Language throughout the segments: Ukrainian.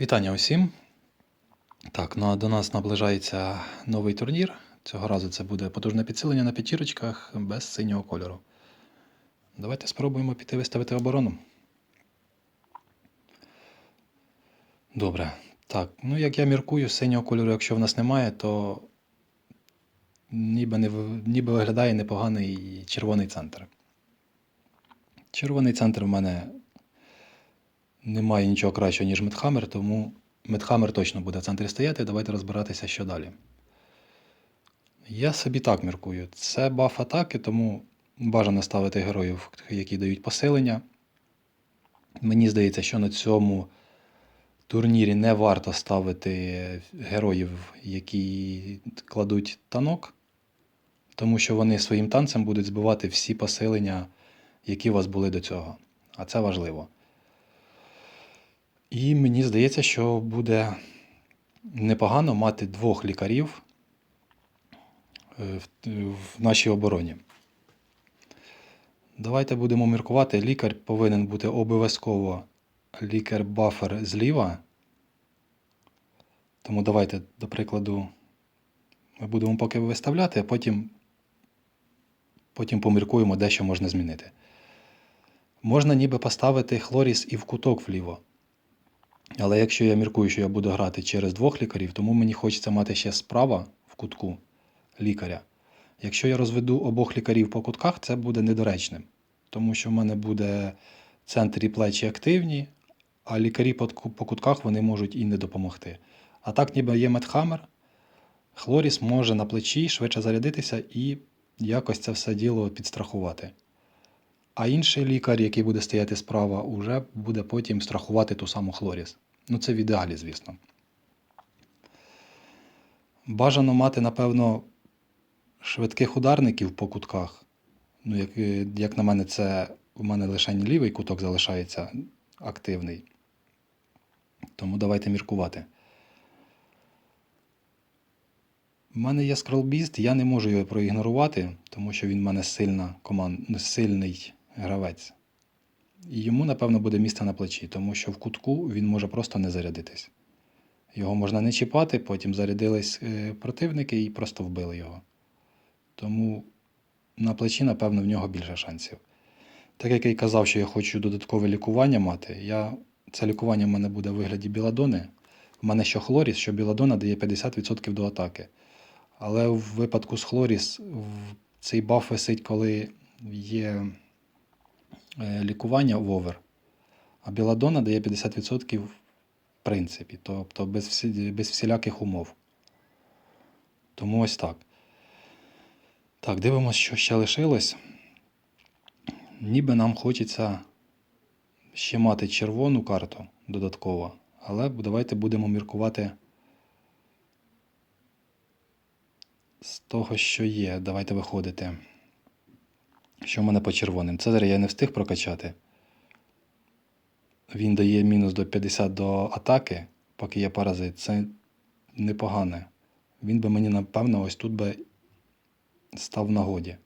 Вітання усім. Так, ну а до нас наближається новий турнір. Цього разу це буде потужне підсилення на п'ятірочках без синього кольору. Давайте спробуємо піти виставити оборону. Добре. Так, ну як я міркую, синього кольору, якщо в нас немає, то ніби, не, ніби виглядає непоганий червоний центр. Червоний центр в мене немає нічого кращого, ніж Медхаммер, тому Медхаммер точно буде в центрі стояти. Давайте розбиратися, що далі. Я собі так міркую. Це баф атаки, тому бажано ставити героїв, які дають посилення. Мені здається, що на цьому турнірі не варто ставити героїв, які кладуть танок, тому що вони своїм танцем будуть збивати всі посилення, які у вас були до цього. А це важливо. І мені здається, що буде непогано мати двох лікарів е, в, нашій обороні. Давайте будемо міркувати. Лікар повинен бути обов'язково лікар-бафер зліва. Тому давайте, до прикладу, ми будемо поки виставляти, а потім, потім поміркуємо, де що можна змінити. Можна ніби поставити хлоріс і в куток вліво. Але якщо я міркую, що я буду грати через двох лікарів, тому мені хочеться мати ще справа в кутку лікаря. Якщо я розведу обох лікарів по кутках, це буде недоречним, тому що в мене буде центр і плечі активні, а лікарі по, кутках вони можуть і не допомогти. А так, ніби є медхаммер, Хлоріс може на плечі швидше зарядитися і якось це все діло підстрахувати. А інший лікар, який буде стояти справа, уже буде потім страхувати ту саму хлоріс. Ну, це в ідеалі, звісно. Бажано мати, напевно, швидких ударників по кутках. Ну, як, е, як на мене, це у мене лише лівий куток залишається активний. Тому давайте міркувати. У мене є скролбіст, я не можу його проігнорувати, тому що він в мене сильна команд... сильний гравець. І йому, напевно, буде місце на плечі, тому що в кутку він може просто не зарядитись. Його можна не чіпати, потім зарядились е, противники і просто вбили його. Тому на плечі, напевно, в нього більше шансів. Так як я й казав, що я хочу додаткове лікування мати, я... це лікування в мене буде в вигляді біладони. У мене що хлоріс, що біладона дає 50% до атаки. Але в випадку з хлоріс цей баф висить, коли є лікування в овер, а біладона дає 50% в принципі, тобто без, всі, без всіляких умов. Тому ось так. Так, дивимося, що ще лишилось. Ніби нам хочеться ще мати червону карту додатково, але давайте будемо міркувати з того, що є. Давайте виходити. Що в мене по червоним? Цезаря я не встиг прокачати. Він дає мінус до 50 до атаки, поки є паразит. Це непогане. Він би мені, напевно, ось тут би став в нагоді.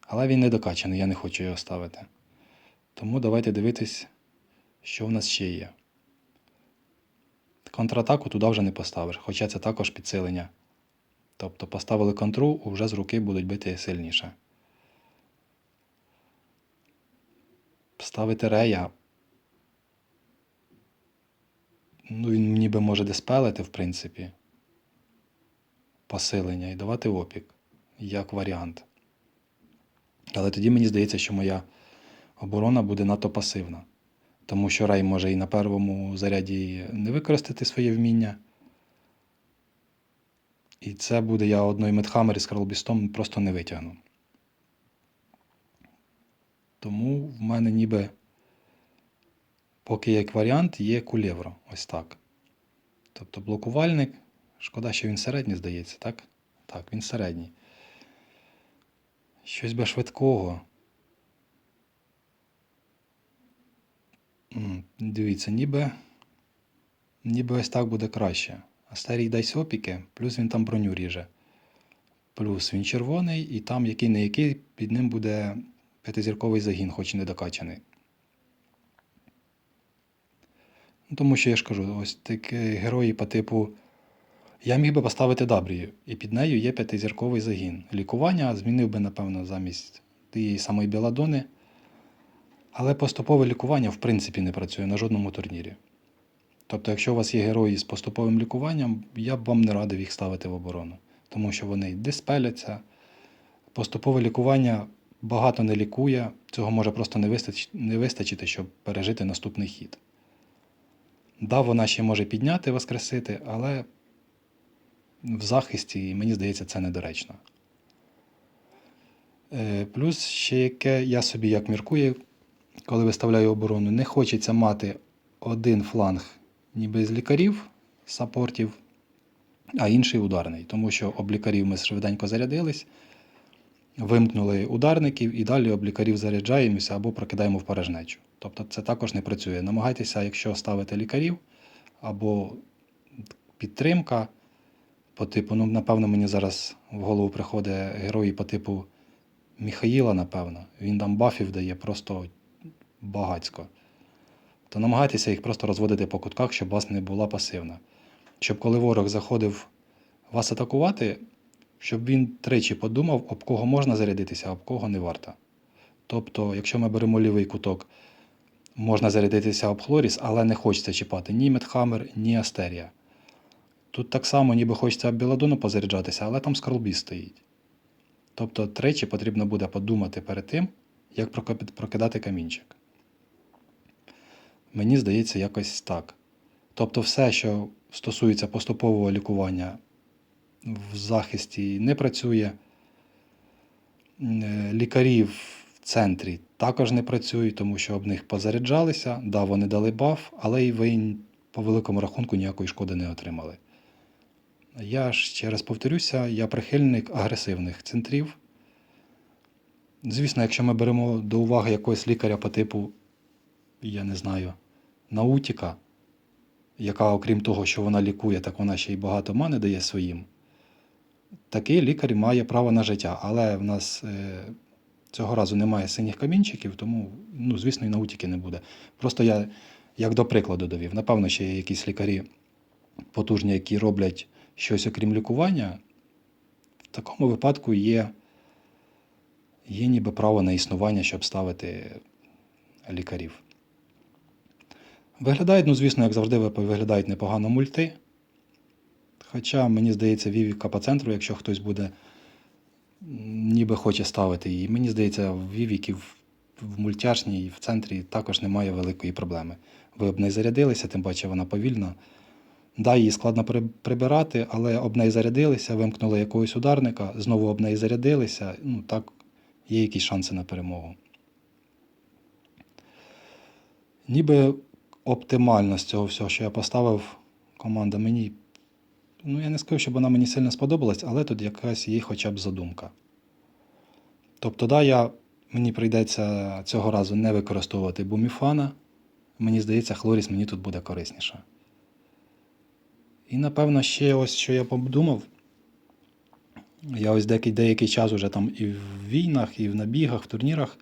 Але він не докачаний, я не хочу його ставити. Тому давайте дивитись, що в нас ще є. Контратаку туди вже не поставиш, хоча це також підсилення. Тобто поставили контру, вже з руки будуть бити сильніше. Ставити рея. Ну, він ніби може диспелити, в принципі. Посилення і давати опік, як варіант. Але тоді мені здається, що моя оборона буде надто пасивна. Тому що рей може і на первому заряді не використати своє вміння. І це буде я одної медхаммер із кролбістом просто не витягну. Тому в мене ніби, поки як варіант, є кулєвро. Ось так. Тобто блокувальник. Шкода, що він середній, здається, так? Так, він середній. Щось би швидкого. Дивіться, ніби, ніби ось так буде краще. А старій дасть опіки, плюс він там броню ріже. Плюс він червоний, і там який не який, під ним буде п'ятизірковий загін, хоч і не докачаний. Ну, Тому що я ж кажу, ось такі герої по типу. Я міг би поставити Дабрію, і під нею є п'ятизірковий загін. Лікування змінив би, напевно, замість тієї самої Біладони. Але поступове лікування, в принципі, не працює на жодному турнірі. Тобто, якщо у вас є герої з поступовим лікуванням, я б вам не радив їх ставити в оборону, тому що вони диспеляться. Поступове лікування багато не лікує, цього може просто не вистачити, не вистачити, щоб пережити наступний хід. Да, вона ще може підняти, воскресити, але в захисті, мені здається, це недоречно. Е, Плюс ще яке я собі як міркую, коли виставляю оборону, не хочеться мати один фланг ніби з лікарів, саппортів, а інший ударний. Тому що об лікарів ми швиденько зарядились, вимкнули ударників і далі об лікарів заряджаємося або прокидаємо в порожнечу. Тобто це також не працює. Намагайтеся, якщо ставити лікарів або підтримка по типу, ну, напевно, мені зараз в голову приходить герої по типу Міхаїла, напевно. Він там бафів дає просто багацько. То намагайтеся їх просто розводити по кутках, щоб вас не була пасивна. Щоб коли ворог заходив вас атакувати, щоб він тричі подумав, об кого можна зарядитися, а об кого не варто. Тобто, якщо ми беремо лівий куток, можна зарядитися об Хлоріс, але не хочеться чіпати ні Медхаммер, ні Астерія. Тут так само, ніби хочеться об Біладону позаряджатися, але там скорлбі стоїть. Тобто тричі потрібно буде подумати перед тим, як прокидати камінчик. Мені здається, якось так. Тобто, все, що стосується поступового лікування в захисті, не працює. Е, Лікарі в центрі також не працюють, тому що об них позаряджалися. Да, вони дали баф, але й ви по великому рахунку ніякої шкоди не отримали. Я ще раз повторюся, я прихильник агресивних центрів. Звісно, якщо ми беремо до уваги якогось лікаря по типу, я не знаю, наутіка, яка, окрім того, що вона лікує, так вона ще й багато мани дає своїм. Такий лікар має право на життя, але в нас е, цього разу немає синіх камінчиків, тому, ну, звісно, і наутіки не буде. Просто я, як до прикладу довів, напевно, ще є якісь лікарі потужні, які роблять щось окрім лікування. В такому випадку є, є ніби право на існування, щоб ставити лікарів. Виглядають, ну, звісно, як завжди, виглядають непогано мульти. Хоча, мені здається, Вівіка по центру, якщо хтось буде ніби хоче ставити її. Мені здається, в Вівіків в мультяшній в центрі також немає великої проблеми. Ви об неї зарядилися, тим паче вона повільна. Да, її складно прибирати, але об неї зарядилися, вимкнули якогось ударника, знову об неї зарядилися. Ну, так, є якісь шанси на перемогу. Ніби оптимально з цього всього, що я поставив, команда мені. Ну, я не скажу, щоб вона мені сильно сподобалась, але тут якась є хоча б задумка. Тобто, да, я, мені прийдеться цього разу не використовувати буміфана. Мені здається, Хлоріс мені тут буде корисніша. І напевно ще ось що я подумав. Я ось деякий, деякий час уже там і в війнах, і в набігах, в турнірах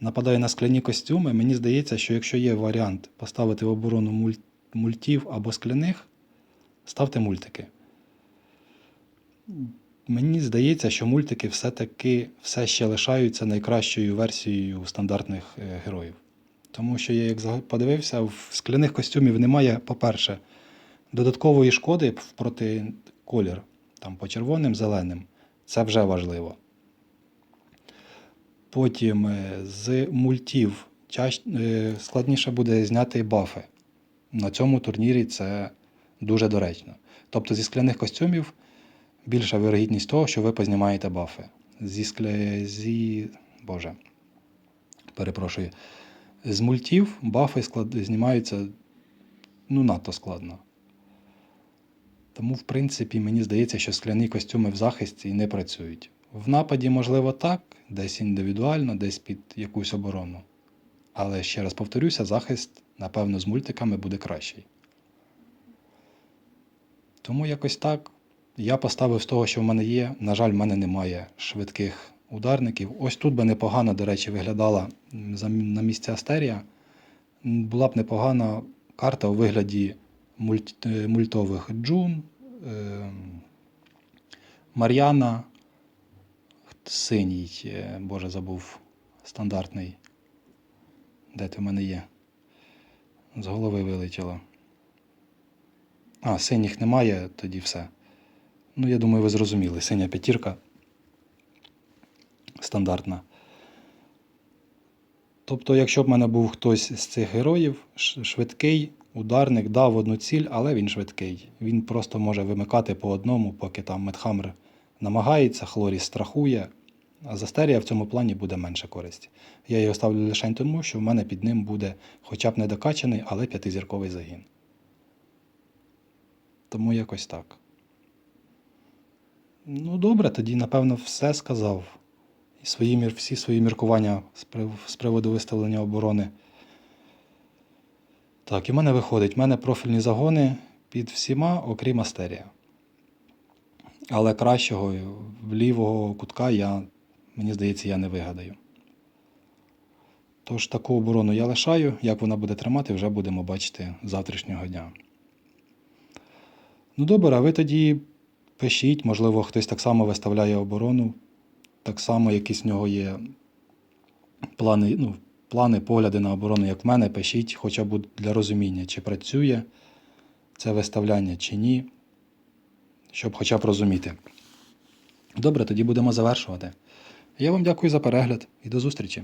нападаю на скляні костюми. Мені здається, що якщо є варіант поставити в оборону мультів або скляних, ставте мультики. Мені здається, що мультики все-таки все ще лишаються найкращою версією стандартних е, героїв. Тому що я як подивився, в скляних костюмів немає, по-перше, додаткової шкоди проти колір, там по червоним, зеленим. Це вже важливо. Потім е, з мультів е, складніше буде зняти бафи. На цьому турнірі це дуже доречно. Тобто зі скляних костюмів більша вирогідність того, що ви познімаєте бафи. Зі скля... зі... Боже. Перепрошую. З мультів бафи склад... знімаються ну, надто складно. Тому, в принципі, мені здається, що скляні костюми в захисті не працюють. В нападі, можливо, так, десь індивідуально, десь під якусь оборону. Але ще раз повторюся, захист, напевно, з мультиками буде кращий. Тому якось так. Я поставив з того, що в мене є. На жаль, в мене немає швидких ударників. Ось тут би непогано, до речі, виглядала на місці Астерія. Була б непогана карта у вигляді мульт, е, мультових джун, е, Мар'яна, синій, е, боже забув, стандартний. Де ти в мене є? З голови вилетіло. А, синіх немає, тоді все. Ну, я думаю, ви зрозуміли. Синя п'ятірка. Стандартна. Тобто, якщо б в мене був хтось з цих героїв, швидкий, ударник дав одну ціль, але він швидкий. Він просто може вимикати по одному, поки там Медхаммер намагається, Хлоріс страхує, а Застерія в цьому плані буде менше користі. Я його ставлю лише тому, що в мене під ним буде хоча б не докачаний, але п'ятизірковий загін. Тому якось так. Ну, добре, тоді, напевно, все сказав. І свої, всі свої міркування з прив- з приводу виставлення оборони. Так, і в мене виходить, в мене профільні загони під всіма, окрім Астерія. Але кращого лівого кутка я, мені здається, я не вигадаю. Тож таку оборону я лишаю. Як вона буде тримати, вже будемо бачити завтрашнього дня. Ну добре, а ви тоді пишіть, можливо, хтось так само виставляє оборону. Так само, якісь в нього є плани, ну, плани, погляди на оборону, як в мене, пишіть, хоча б для розуміння, чи працює це виставляння, чи ні, щоб хоча б розуміти. Добре, тоді будемо завершувати. Я вам дякую за перегляд і до зустрічі.